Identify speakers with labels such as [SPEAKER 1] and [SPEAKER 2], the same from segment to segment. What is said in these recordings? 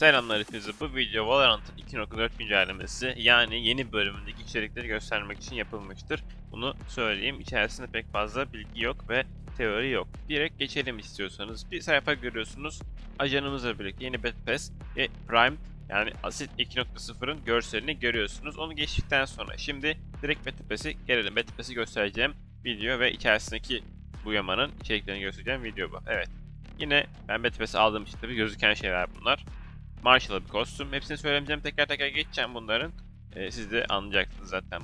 [SPEAKER 1] Selamlar hepinize. Bu video Valorant'ın 2.4 güncellemesi yani yeni bölümündeki içerikleri göstermek için yapılmıştır. Bunu söyleyeyim. İçerisinde pek fazla bilgi yok ve teori yok. Direkt geçelim istiyorsanız. Bir sayfa görüyorsunuz. Ajanımızla birlikte yeni Battle ve Prime yani Asit 2.0'ın görselini görüyorsunuz. Onu geçtikten sonra şimdi direkt Battle Pass'i gelelim. Battle göstereceğim video ve içerisindeki bu yamanın içeriklerini göstereceğim video bu. Evet. Yine ben Battle Pass'i aldığım için tabii gözüken şeyler bunlar. Marshall'a bir kostüm. Hepsini söylemeyeceğim. Teker teker geçeceğim bunların. Ee, siz de anlayacaksınız zaten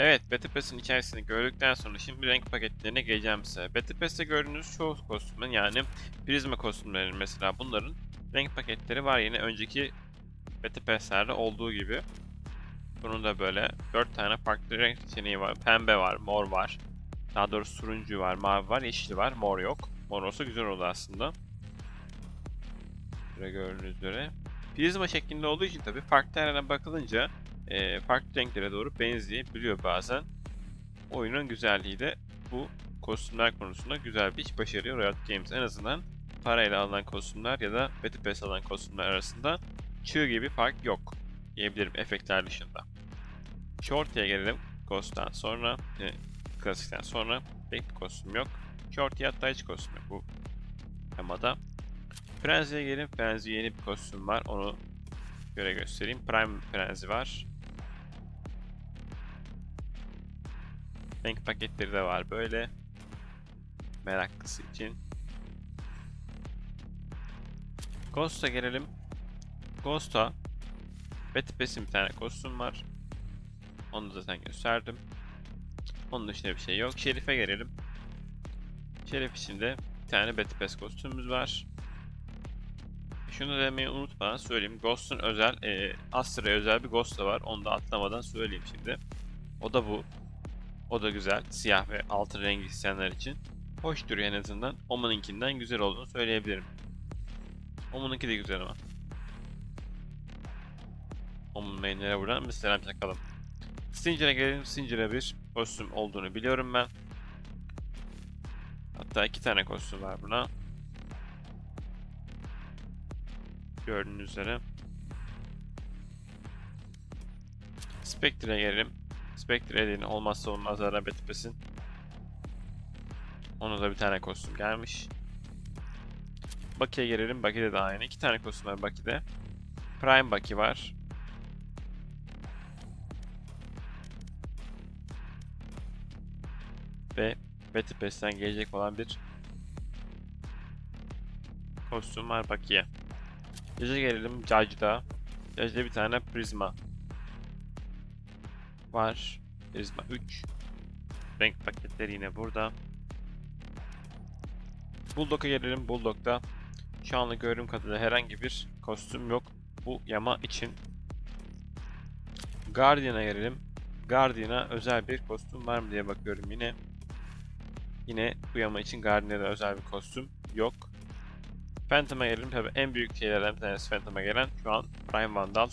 [SPEAKER 1] Evet, Battle Pass'in içerisini gördükten sonra şimdi renk paketlerine geleceğim size. Battle Pass'te gördüğünüz çoğu kostümün yani Prisma kostümlerinin mesela bunların renk paketleri var yine önceki Battle Pass'lerde olduğu gibi. Bunun da böyle 4 tane farklı renk seçeneği var. Pembe var, mor var. Daha doğrusu turuncu var, mavi var, yeşil var, mor yok. Mor olsa güzel olur aslında. Böyle gördüğünüz üzere. Prizma şeklinde olduğu için tabii farklı yerlerden bakılınca e, farklı renklere doğru benzeyebiliyor bazen. Oyunun güzelliği de bu kostümler konusunda güzel bir iş başarıyor Riot Games. En azından parayla alınan kostümler ya da Battle Pass alınan kostümler arasında çığ gibi fark yok diyebilirim efektler dışında. Shorty'ye gelelim. Ghost'tan sonra, e, klasikten sonra pek bir kostüm yok. Shorty hatta hiç kostüm yok bu temada. Frenzy'ye gelelim. Frenzy yeni bir kostüm var. Onu Göre göstereyim. Prime frenzi var. Renk paketleri de var böyle. Meraklısı için. Ghost'a gelelim. Ghost'a Betty Pass'in bir tane kostüm var. Onu zaten gösterdim. Onun dışında bir şey yok. Şerif'e gelelim. Şerif için de bir tane Pass kostümümüz var. Şunu demeyi unutmadan söyleyeyim. Ghost'un özel, e, Astra'ya özel bir Ghost da var. Onu da atlamadan söyleyeyim şimdi. O da bu. O da güzel. Siyah ve altın rengi isteyenler için. Hoş duruyor en azından. Oman'ınkinden güzel olduğunu söyleyebilirim. Oman'ınki de güzel ama. Oman mainlere buradan bir selam çakalım. Stinger'e gelelim. Stinger'e bir kostüm olduğunu biliyorum ben. Hatta iki tane kostüm var buna. Gördüğünüz üzere. Spectre'e gelelim. Spectre elini olmazsa olmazlardan Betty Pass'in. Ona da bir tane kostüm gelmiş. Bucky'e gelelim. Bucky'de de aynı. İki tane kostüm var Bucky'de. Prime Bucky var. Ve Betty Pass'ten gelecek olan bir kostüm var Bucky'ye. Gece gelelim Judge'da. Judge'da bir tane Prisma var. Prisma 3. Renk paketleri yine burada. Bulldog'a gelelim. Bulldog'da şu anlık gördüğüm kadarıyla herhangi bir kostüm yok bu yama için. Guardian'a gelelim. Guardian'a özel bir kostüm var mı diye bakıyorum yine. Yine bu yama için Guardian'a özel bir kostüm yok. Phantom'a gelelim. Tabi en büyük şeylerden bir tanesi Phantom'a gelen şu an Prime Vandal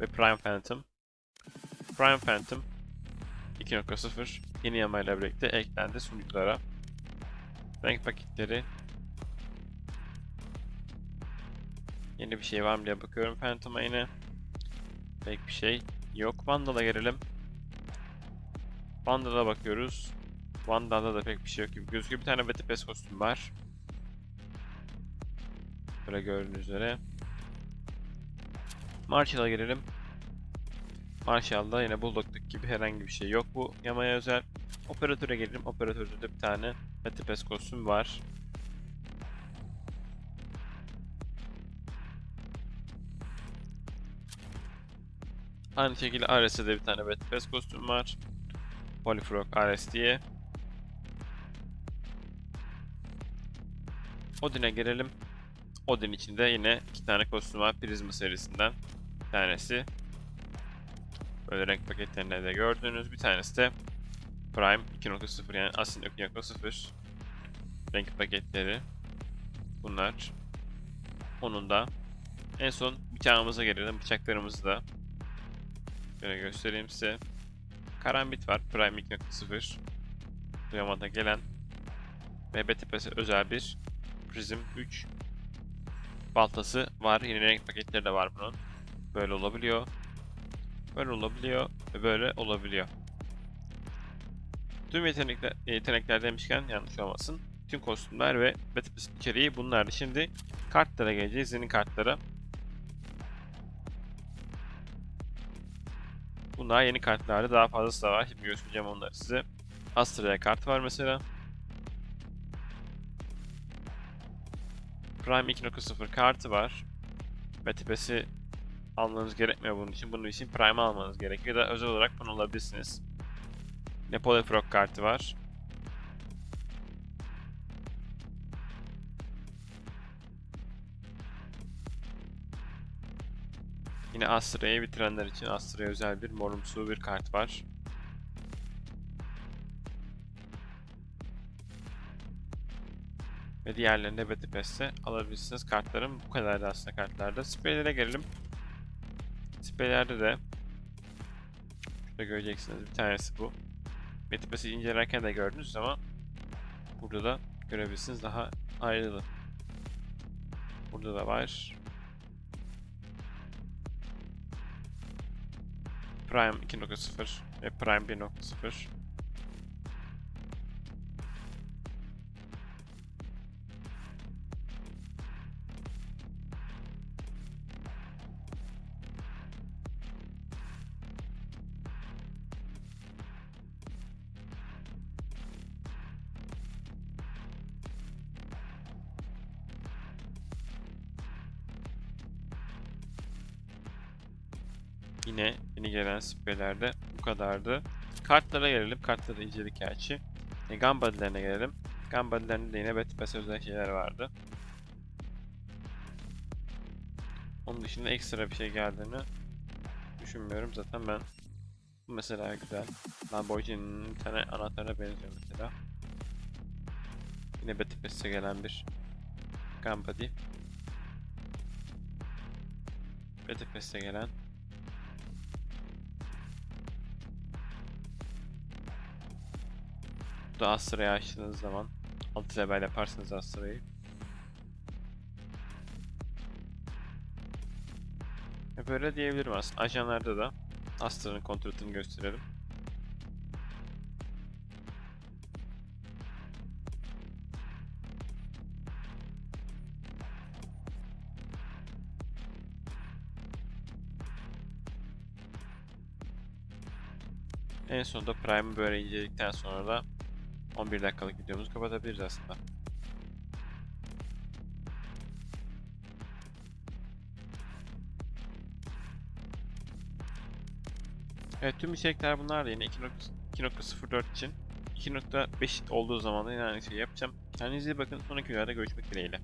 [SPEAKER 1] ve Prime Phantom. Prime Phantom 2.0 yeni yamayla birlikte eklendi sunuculara. Renk paketleri Yeni bir şey var mı diye bakıyorum Phantom'a yine. Pek bir şey yok. Vandal'a gelelim. Vandal'a bakıyoruz. Vandal'da da pek bir şey yok gibi gözüküyor. Bir tane Pass kostüm var. Böyle gördüğünüz üzere. Marshall'a gelelim. Marshall'da yine Bulldog'daki gibi herhangi bir şey yok. Bu yamaya özel. Operatöre gelelim. Operatörde de bir tane Pass kostüm var. Aynı şekilde Ares'te de bir tane Pass kostüm var. Polyfrog Ares diye. Odin'e gelelim. Odin için de yine iki tane kostüm var Prisma serisinden. Bir tanesi böyle renk paketlerinde de gördüğünüz bir tanesi de Prime 2.0 yani Asin 2.0 renk paketleri bunlar. Onun da en son bıçağımıza gelelim. Bıçaklarımızı da Şöyle göstereyim size. Karambit var. Prime 2.0. Duyamada gelen ve özel bir Prism 3 baltası var. Yeni renk paketleri de var bunun. Böyle olabiliyor. Böyle olabiliyor ve böyle olabiliyor. Tüm yetenekler, yetenekler demişken yanlış olmasın. Tüm kostümler ve BTP'si içeriği bunlardı. Şimdi kartlara geleceğiz. Yeni kartlara. Bunlar yeni kartlarda daha fazlası da var. Şimdi göstereceğim onları size. Astra'ya kart var mesela. Prime 2.0 kartı var. Ve tipesi almanız gerekmiyor bunun için. Bunun için Prime almanız gerekiyor. Ya da özel olarak bunu alabilirsiniz. Yine Polyfrog kartı var. Yine Astra'yı bitirenler için Astra'ya özel bir morumsu bir kart var. Ve diğerlerinde Betty Pass'te alabilirsiniz. Kartlarım bu kadardı aslında kartlarda. Spreylere gelelim. Spreylerde de şurada göreceksiniz bir tanesi bu. Betty Pass'i incelerken de gördünüz ama burada da görebilirsiniz daha ayrılı. Burada da var. Prime 2.0 ve Prime 1.0 Yine yeni gelen spreylerde bu kadardı. Kartlara gelelim. Kartları inceledik gerçi. E, gun body'lerine gelelim. Gun de yine Pass'e özel şeyler vardı. Onun dışında ekstra bir şey geldiğini düşünmüyorum. Zaten ben bu mesela güzel. Lamborghini'nin bir tane anahtarına benziyor mesela. Yine Pass'e gelen bir gun body. Gelen Bu da Astra'yı açtığınız zaman 6 level yaparsınız Astra'yı. E Böyle diyebilirim aslında. Ajanlarda da Astra'nın kontratını gösterelim. En sonunda Prime'ı böyle inceledikten sonra da 11 dakikalık videomuzu kapatabiliriz aslında. Evet tüm içerikler bunlar da yine 2.04 için. 2.5 olduğu zaman da yine aynı şeyi yapacağım. Kendinize iyi bakın. Sonraki videoda görüşmek dileğiyle.